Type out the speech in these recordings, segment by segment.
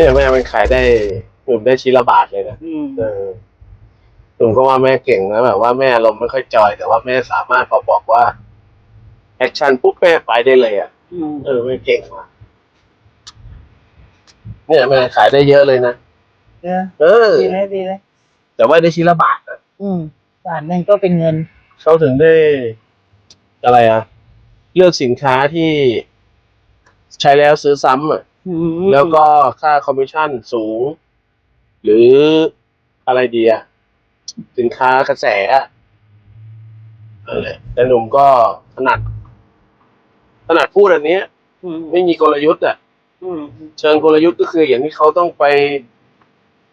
เนี่ยแม่มันขายได้หนุ่มได้ชิ้นละบาทเลยนะอืมเออหนุ่มก็ว่าแม่เก่งนะแบบว่าแม่ลมณ์ไม่ค่อยจอย แต่ว่าแม่สามารถพอบอกว่าแอคชั่นปุ๊บแม่ไปได้เลยอะ อืมเออแม่เก่งว่ะเนี่ยแม่ขายได้เยอะเลยนะเออเออ ดีเลยดีเลยแต่ว่าได้ชิ้นละบาทอะอืมบาทหนึงก็เป็นเงิน เขาถึงได้ อะไรอะ เลือกสินค้าที่ใช้แล้วซื้อซ้ำอะอืม แล้วก็ค่าคอมมิชชั่นสูง หรืออะไรดีอะสินค้ากระแสอะนั่นแหละแต่หนุ่มก็ถนัดถนัดพูดอันเนี้ยอืมไม่มีกลยุทธ์อะอืมเชิงกลยุทธ์ก็คืออย่างที่เขาต้องไป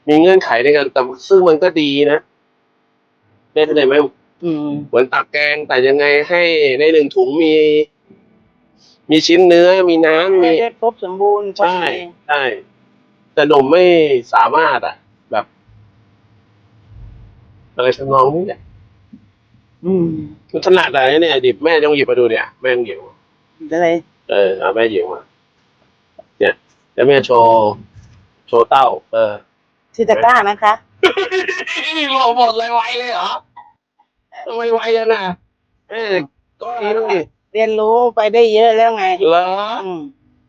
มีเงื่อนไขในการแต่ซึ่งมันก็ดีนะได้เข้าใจไหมอืมเหมือนตักแกงแต่ยังไงให้ในหนึ่งถุงมี มีชิ้นเนื้อมีน้ำไม่มีได้ครบสมบูรณ์พอใช่ดีใช่แต่หนุ่มไม่สามารถอะ แบบอะไรทำนองนี้เนี่ยอืมมันถนัดอะไรเนี่ยดิบแม่ต้องหยิบมาดูเนี่ยแม่ต้องหยิบมาอะไรเออเอาแม่หยิบมาเนี่ยแล้วแม่โชว์โชว์เต้า เออทิตาก้านะคะเราหมดเลยไวเลยเหรอทำไมไวจังนะเออก็ดีด้วย เรียนรู้ไปได้เยอะแล้วไงเหรออืม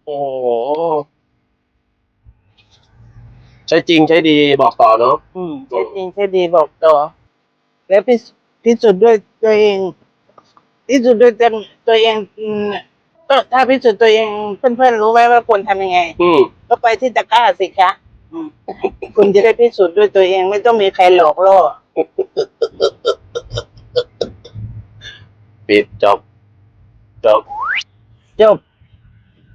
โอ้โหใช้จริงใช้ดีบอกต่อเนาะ อืมใช่จริงใช่ดีบอกต่อ แล้วพิสพิสูจน์ด้วยตัวเอง พิสูจน์ด้วยตัวตัวเองอืมก็ถ้าพิสูจน์ตัวเองเพื่อนๆรู้ไหมว่าควรทำยังไง อืม ก็ไปที่ตะกร้าสิคะอืมคุณจะได้พิสูจน์ด้วยตัวเองไม่ต้องมีใครหลอกล่อ ปิดจบ จบจบ